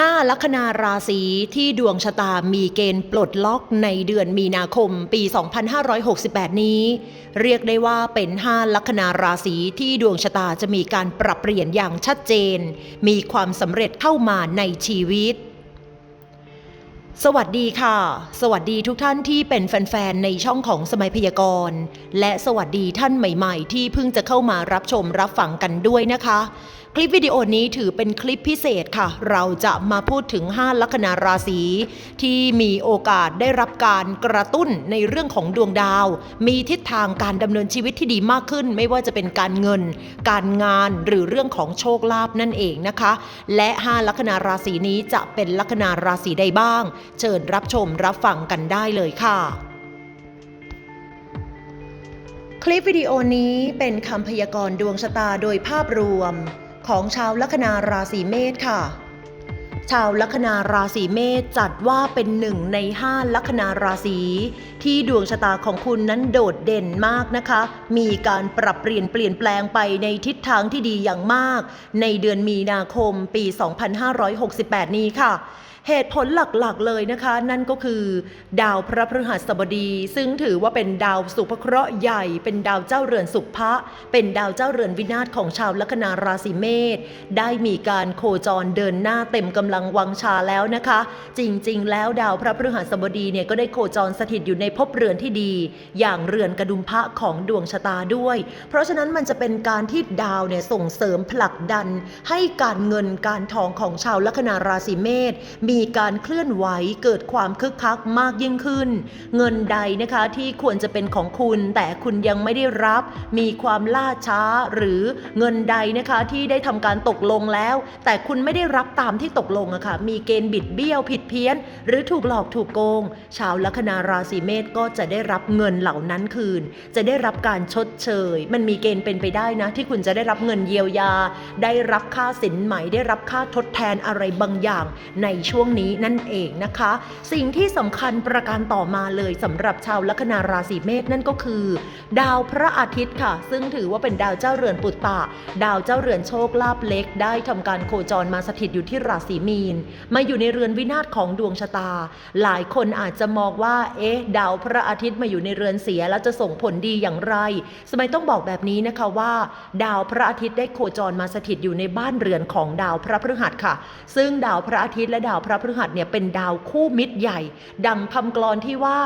5 ลัคนาราศีที่ดวงชะตามีเกณฑ์ปลดล็อกในเดือนมีนาคมปี 2568 นี้ เรียกได้ว่าเป็น 5 ลัคนาราศีที่ดวงชะตาจะมีการปรับเปลี่ยนอย่างชัดเจน มีความสำเร็จเข้ามาในชีวิต สวัสดีค่ะ สวัสดีทุกท่านที่เป็นแฟนๆ ในช่องของสมัยพยากรณ์ และสวัสดีท่านใหม่ ๆ ที่เพิ่งจะเข้ามารับชมรับฟังกันด้วยนะคะ คลิปวิดีโอนี้ถือเป็นคลิปพิเศษค่ะ เราจะมาพูดถึง 5 ลัคนาราศีที่มีโอกาสได้รับการกระตุ้นในเรื่องของดวงดาว มีทิศทางการดำเนินชีวิตที่ดีมากขึ้น ไม่ว่าจะเป็นการเงิน การงานหรือเรื่องของโชคลาภนั่นเองนะคะ และ 5 ลัคนาราศีนี้จะเป็นลัคนาราศีใดบ้าง เชิญรับชมรับฟังกันได้เลยค่ะคลิปวิดีโอนี้เป็นคำพยากรณ์ดวงชะตาโดยภาพรวม ของชาวลัคนาราศีเมษค่ะ ชาวลัคนาราศีเมษจัดว่าเป็นหนึ่งในห้าลัคนาราศีที่ดวงชะตาของคุณนั้นโดดเด่นมากนะคะ มีการปรับเปลี่ยนเปลี่ยนแปลงไปในทิศทางที่ดีอย่างมาก ในเดือนมีนาคมปี 2568 นี้ค่ะ เหตุผลหลักๆเลยนะคะ นั่นก็คือ ดาวพระพฤหัสบดี ซึ่งถือว่าเป็นดาวสุภเคราะห์ใหญ่ เป็นดาวเจ้าเรือนสุภะเป็นดาวเจ้าเรือนวินาศของชาวลัคนาราศีเมษได้มีการโคจรเดินหน้าเต็มกำลังวังชาแล้วนะคะ จริงๆ แล้วดาวพระพฤหัสบดีเนี่ยก็ได้โคจรสถิตอยู่ในภพเรือนที่ดี อย่างเรือนกระดุมพระของดวงชะตาด้วย เพราะฉะนั้นมันจะเป็นการที่ดาวเนี่ยส่งเสริมผลักดัน ให้การเงินการทองของชาวลัคนาราศีเมษมีีการเคลื่อนไหวเกิดความคึกคักมากยิ่งขึ้น เงินใดนะคะที่ควรจะเป็นของคุณ แต่คุณยังไม่ได้รับ มีความล่าช้าหรือเงินใดนะคะที่ได้ทำการตกลงแล้ว แต่คุณไม่ได้รับตามที่ตกลงอะค่ะมีเกณฑ์บิดเบี้ยวผิดเพี้ยน หรือถูกหลอกถูกโกง ชาวลัคนาราศีเมษก็จะได้รับเงินเหล่านั้นคืน จะได้รับการชดเชย มันมีเกณฑ์เป็นไปได้นะ ที่คุณจะได้รับเงินเยียวยา ได้รับค่าสินไหมได้รับค่าทดแทนอะไรบางอย่างในช่วงนี้นั่นเองนะคะ สิ่งที่สำคัญประการต่อมาเลยสำหรับชาวลัคนาราศีเมษนั่นก็คือ ดาวพระอาทิตย์ค่ะ ซึ่งถือว่าเป็นดาวเจ้าเรือนปุตตะ ดาวเจ้าเรือนโชคลาภเล็ก ได้ทำการโคจรมาสถิตอยู่ที่ราศีมีน มาอยู่ในเรือนวินาศของดวงชะตา หลายคนอาจจะมองว่า เอ๊ะ ดาวพระอาทิตย์มาอยู่ในเรือนเสียแล้วจะส่งผลดีอย่างไร สมัยต้องบอกแบบนี้นะคะว่า ดาวพระอาทิตย์ได้โคจรมาสถิตอยู่ในบ้านเรือนของดาวพระพฤหัสค่ะ ซึ่งดาวพระอาทิตย์และดาวพระพฤหัสเนี่ยเป็นดาวคู่มิตรใหญ่ ดังคำกลอนที่ว่า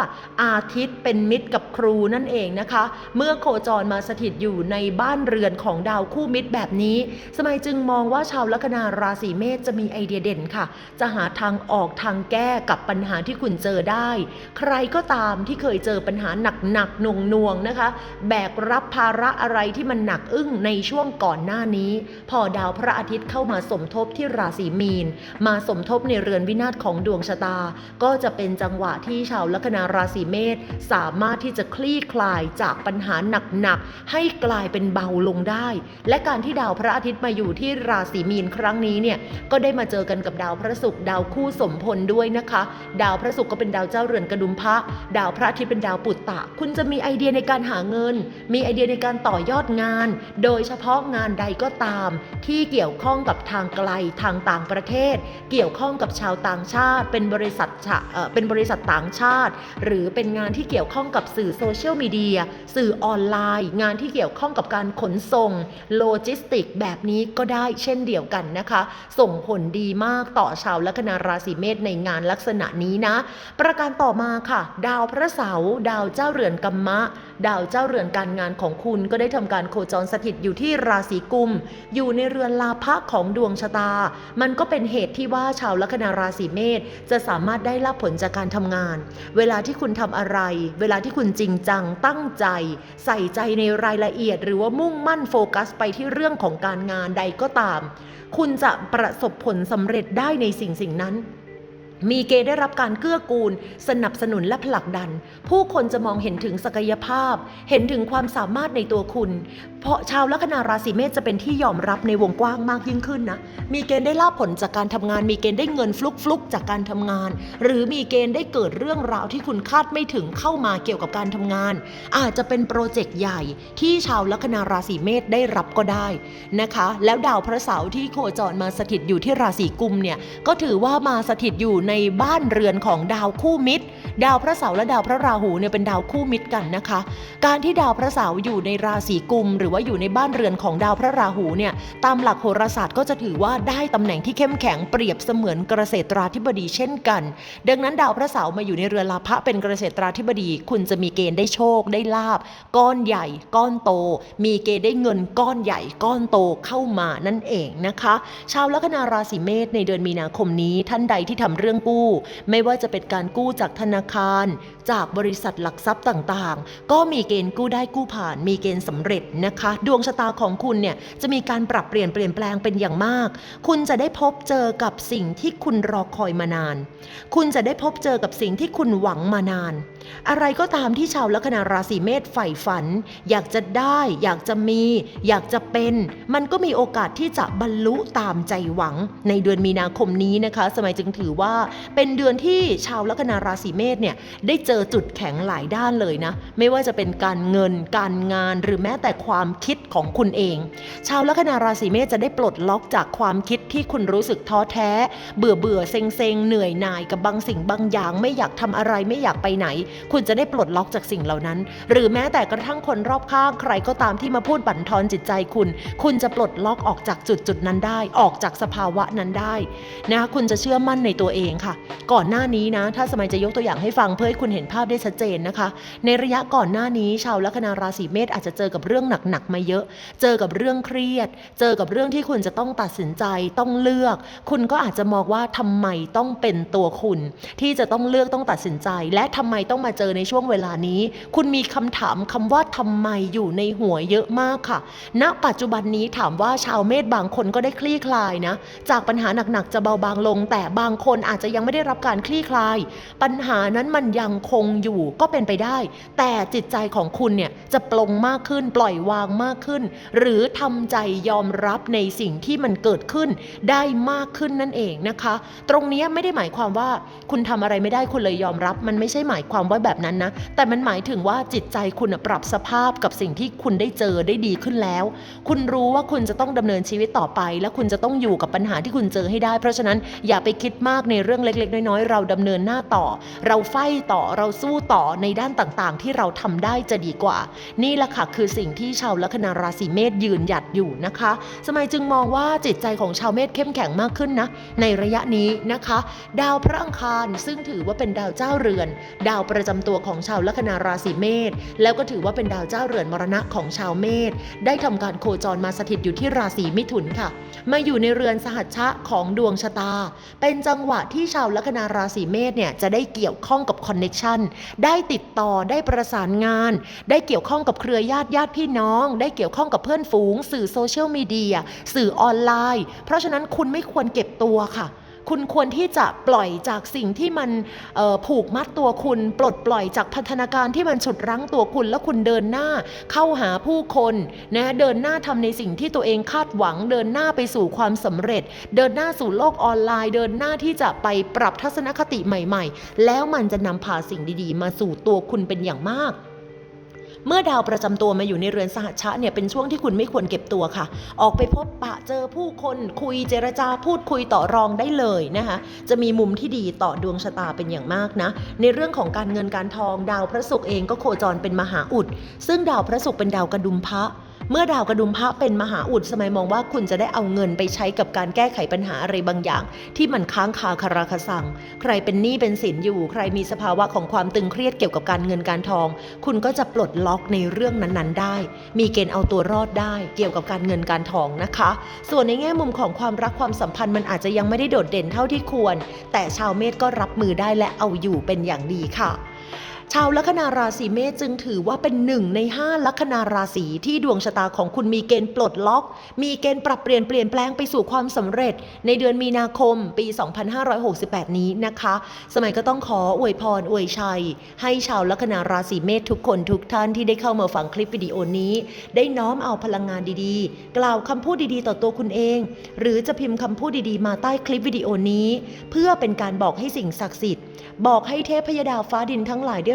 อาทิตย์เป็นมิตรกับครูนั่นเองนะคะ เมื่อโคจรมาสถิตอยู่ในบ้านเรือนของดาวคู่มิตรแบบนี้ สมัยจึงมองว่าชาวลัคนาราศีเมษจะมีไอเดียเด่นค่ะ จะหาทางออกทางแก้กับปัญหาที่คุณเจอได้ ใครก็ตามที่เคยเจอปัญหาหนักๆหน่วงๆนะคะ แบกรับภาระอะไรที่มันหนักอึ้งในช่วงก่อนหน้านี้ พอดาวพระอาทิตย์เข้ามาสมทบที่ราศีมีน มาสมทบในเรือนวินาศของดวงชะตา ก็จะเป็นจังหวะที่ชาวลัคนาราศีเมษสามารถที่จะคลี่คลายจากปัญหาหนักๆให้กลายเป็นเบาลงได้ และการที่ดาวพระอาทิตย์มาอยู่ที่ราศีมีนครั้งนี้เนี่ยก็ได้มาเจอกันกับดาวพระศุกร์ดาวคู่สมพลด้วยนะคะ ดาวพระศุกร์ก็เป็นดาวเจ้าเรือนกระดุมพระ ดาวพระอาทิตย์เป็นดาวปุตตะ คุณจะมีไอเดียในการหาเงิน มีไอเดียในการต่อยอดงาน โดยเฉพาะงานใดก็ตาม ที่เกี่ยวข้องกับทางไกลทางต่างประเทศ เกี่ยวข้องกับชาวต่างชาติ เป็นบริษัทเอ่อเป็นบริษัทต่างชาติ หรือเป็นงานที่เกี่ยวข้องกับสื่อโซเชียลมีเดียสื่อออนไลน์ งานที่เกี่ยวข้องกับการขนส่งโลจิสติก แบบนี้ก็ได้เช่นเดียวกันนะคะ ส่งผลดีมากต่อชาวลัคนาราศีเมษในงานลักษณะนี้นะ ประการต่อมาค่ะ ดาวพระเสาร์ดาวเจ้าเรือนกัมมะดาวเจ้าเรือนการงานของคุณก็ได้ทำการโคจรสถิตอยู่ที่ราศีกุม อยู่ในเรือนลาภะของดวงชะตา มันก็เป็นเหตุที่ว่าชาวลัคนาราศีเมษจะสามารถได้รับผลจากการทำงาน เวลาที่คุณทำอะไร เวลาที่คุณจริงจังตั้งใจ ใส่ใจในรายละเอียด หรือว่ามุ่งมั่นโฟกัสไปที่เรื่องของการงานใดก็ตาม คุณจะประสบผลสำเร็จได้ในสิ่งสิ่งนั้น มีเกณฑ์ได้รับการเกื้อกูล สนับสนุนและผลักดัน ผู้คนจะมองเห็นถึงศักยภาพ เห็นถึงความสามารถในตัวคุณ เพราะชาวลัคนาราศีเมษจะเป็นที่ยอมรับในวงกว้างมากยิ่งขึ้นนะ มีเกณฑ์ได้ลาบผลจากการทำงาน มีเกณฑ์ได้เงินฟลุกฟลุกๆจากการทำงาน หรือมีเกณฑ์ได้เกิดเรื่องราวที่คุณคาดไม่ถึงเข้ามาเกี่ยวกับการทำงาน อาจจะเป็นโปรเจกต์ใหญ่ที่ชาวลัคนาราศีเมษได้รับก็ได้นะคะ แล้วดาวพระเสาร์ที่โคจรมาสถิตอยู่ที่ราศีกุมเนี่ยก็ถือว่ามาสถิตอยู่ในบ้านเรือนของดาวคู่มิตร ดาวพระเสาร์และดาวพระราหูเนี่ยเป็นดาวคู่มิตรกันนะคะ การที่ดาวพระเสาร์อยู่ในราศีกุม หรือว่าอยู่ในบ้านเรือนของดาวพระราหูเนี่ยตามหลักโหราศาสตร์ก็จะถือว่าได้ตำแหน่งที่เข้มแข็งเปรียบเสมือนเกษตราธิบดีเช่นกัน ดังนั้นดาวพระเสาร์มาอยู่ในเรือนลาภะเป็นเกษตราธิบดี คุณจะมีเกณฑ์ได้โชคได้ลาบก้อนใหญ่ ก้อนโต มีเกณฑ์ได้เงินก้อนใหญ่ ก้อนโตเข้ามานั่นเองนะคะ ชาวลัคนาราศีเมษในเดือนมีนาคมนี้ท่านใดที่ทำเรื่องรื่องกู้ ไม่ว่าจะเป็นการกู้จากธนาคาร จากบริษัทหลักทรัพย์ต่างๆ ก็มีเกณฑ์กู้ได้กู้ผ่าน มีเกณฑ์สำเร็จนะคะ ดวงชะตาของคุณเนี่ยจะมีการปรับเปลี่ยนเปลี่ยนแปลงเป็นอย่างมาก คุณจะได้พบเจอกับสิ่งที่คุณรอคอยมานาน คุณจะได้พบเจอกับสิ่งที่คุณหวังมานาน อะไรก็ตามที่ชาวลัคนาราศีเมษใฝ่ฝัน อยากจะได้ อยากจะมี อยากจะเป็น มันก็มีโอกาสที่จะบรรลุตามใจหวัง ในเดือนมีนาคมนี้นะคะ สมัยจึงถือว่าเป็นเดือนที่ชาวลัคนาราศีเมษเนี่ยได้เจอจุดแข็งหลายด้านเลยนะ ไม่ว่าจะเป็นการเงินการงานหรือแม้แต่ความคิดของคุณเอง ชาวลัคนาราศีเมษจะได้ปลดล็อกจากความคิดที่คุณรู้สึกท้อแท้ เบื่อเบื่อเซ็งเซ็งเหนื่อยหน่ายกับบางสิ่งบางอย่าง ไม่อยากทำอะไรไม่อยากไปไหน คุณจะได้ปลดล็อกจากสิ่งเหล่านั้น หรือแม้แต่กระทั่งคนรอบข้างใครก็ตามที่มาพูดบั่นทอนจิตใจคุณ คุณจะปลดล็อกออกจากจุดจุดนั้นได้ ออกจากสภาวะนั้นได้นะคะคุณจะเชื่อมั่นในตัวเองค่ะ ก่อนหน้านี้นะ ถ้าสมัยจะยกตัวอย่างให้ฟังเพื่อให้คุณเห็นภาพได้ชัดเจนนะคะ ในระยะก่อนหน้านี้ชาวลัคนาราศีเมษอาจจะเจอกับเรื่องหนักๆมาเยอะ เจอกับเรื่องเครียด เจอกับเรื่องที่คุณจะต้องตัดสินใจต้องเลือก คุณก็อาจจะมองว่าทำไมต้องเป็นตัวคุณ ที่จะต้องเลือกต้องตัดสินใจ และทำไมต้องมาเจอในช่วงเวลานี้ คุณมีคำถามคำว่าทำไมอยู่ในหัวเยอะมากค่ะ ณ ปัจจุบันนี้ถามว่าชาวเมษบางคนก็ได้คลี่คลายนะ จากปัญหาหนักๆจะเบาบางลง แต่บางคนอาจจะยังไม่ได้รับการคลี่คลาย ปัญหานั้นมันยังคงอยู่ก็เป็นไปได้ แต่จิตใจของคุณเนี่ยจะปลงมากขึ้นปล่อยวางมากขึ้น หรือทำใจยอมรับในสิ่งที่มันเกิดขึ้นได้มากขึ้นนั่นเองนะคะ ตรงนี้ไม่ได้หมายความว่าคุณทำอะไรไม่ได้คุณเลยยอมรับ มันไม่ใช่หมายความว่าแบบนั้นนะ แต่มันหมายถึงว่าจิตใจคุณปรับสภาพกับสิ่งที่คุณได้เจอได้ดีขึ้นแล้ว คุณรู้ว่าคุณจะต้องดำเนินชีวิตต่อไป และคุณจะต้องอยู่กับปัญหาที่คุณเจอให้ได้ เพราะฉะนั้นอย่าไปคิดมากในเรื่องเล็ก ๆ น้อยๆ เราดำเนินหน้าต่อ เราไฟต่อเราสู้ต่อในด้านต่างๆ ที่เราทำได้จะดีกว่า นี่แหละค่ะคือสิ่งที่ชาวลัคนาราศีเมษยืนหยัดอยู่นะคะ สมัยจึงมองว่าจิตใจของชาวเมษเข้มแข็งมากขึ้นนะ ในระยะนี้นะคะ ดาวพระอังคารซึ่งถือว่าเป็นดาวเจ้าเรือน ดาวประจำตัวของชาวลัคนาราศีเมษแล้วก็ถือว่าเป็นดาวเจ้าเรือนมรณะของชาวเมษได้ทำการโคจรมาสถิตอยู่ที่ราศีมิถุนค่ะ มาอยู่ในเรือนสหัชชะของดวงชะตา เป็นจังหวะที่ชาวลัคนาราศีเมษเนี่ยจะได้เกี่ยวข้องกับคอนเน็ชันได้ติดต่อได้ประสานงาน ได้เกี่ยวข้องกับเครือญาติญาติพี่น้อง ได้เกี่ยวข้องกับเพื่อนฝูง สื่อโซเชียลมีเดียสื่อออนไลน์ เพราะฉะนั้นคุณไม่ควรเก็บตัวค่ะ คุณควรที่จะปล่อยจากสิ่งที่มันผูกมัดตัวคุณ ปลดปล่อยจากพันธนาการที่มันฉุดรั้งตัวคุณ แล้วคุณเดินหน้าเข้าหาผู้คนนะเดินหน้าทำในสิ่งที่ตัวเองคาดหวัง เดินหน้าไปสู่ความสำเร็จ เดินหน้าสู่โลกออนไลน์ เดินหน้าที่จะไปปรับทัศนคติใหม่ ๆ แล้วมันจะนำพาสิ่งดีๆ มาสู่ตัวคุณเป็นอย่างมาก เมื่อดาวประจำตัวมาอยู่ในเรือนสหัชชะเนี่ยเป็นช่วงที่คุณไม่ควรเก็บตัวค่ะ ออกไปพบปะเจอผู้คนคุยเจรจาพูดคุยต่อรองได้เลยนะคะจะมีมุมที่ดีต่อดวงชะตาเป็นอย่างมากนะ ในเรื่องของการเงินการทอง ดาวพระศุกร์เองก็โคจรเป็นมหาอุด ซึ่งดาวพระศุกร์เป็นดาวกระดุมพระ เมื่อดาวกระดุมพระเป็นมหาอุดสมัยมองว่าคุณจะได้เอาเงินไปใช้กับการแก้ไขปัญหาอะไรบางอย่าง ที่มันค้างคาคาราคาซัง ใครเป็นหนี้เป็นสินอยู่ ใครมีสภาวะของความตึงเครียดเกี่ยวกับการเงินการทอง คุณก็จะปลดล็อกในเรื่องนั้นๆ ได้ มีเกณฑ์เอาตัวรอดได้ เกี่ยวกับการเงินการทองนะคะ ส่วนในแง่มุมของความรักความสัมพันธ์มันอาจจะยังไม่ได้โดดเด่นเท่าที่ควร แต่ชาวเมษก็รับมือได้และเอาอยู่เป็นอย่างดีค่ะ ชาวลัคนาราศีเมษจึงถือว่าเป็นหนึ่งในห้าลัคนาราศีที่ดวงชะตาของคุณมีเกณฑ์ปลดล็อก มีเกณฑ์ปรับเปลี่ยนเปลี่ยนแปลงไปสู่ความสำเร็จ ในเดือนมีนาคมปี 2568 นี้นะคะ สมัยก็ต้องขออวยพรอวยชัย ให้ชาวลัคนาราศีเมษทุกคนทุกท่านที่ได้เข้ามาฟังคลิปวิดีโอนี้ ได้น้อมเอาพลังงานดีๆ กล่าวคำพูดดีๆ ต่อตัวคุณเอง หรือจะพิมพ์คำพูดดีๆ มาใต้คลิปวิดีโอนี้ เพื่อเป็นการบอกให้สิ่งศักดิ์สิทธิ์ บอกให้เทพยดาฟ้าดินทั้งหลายได้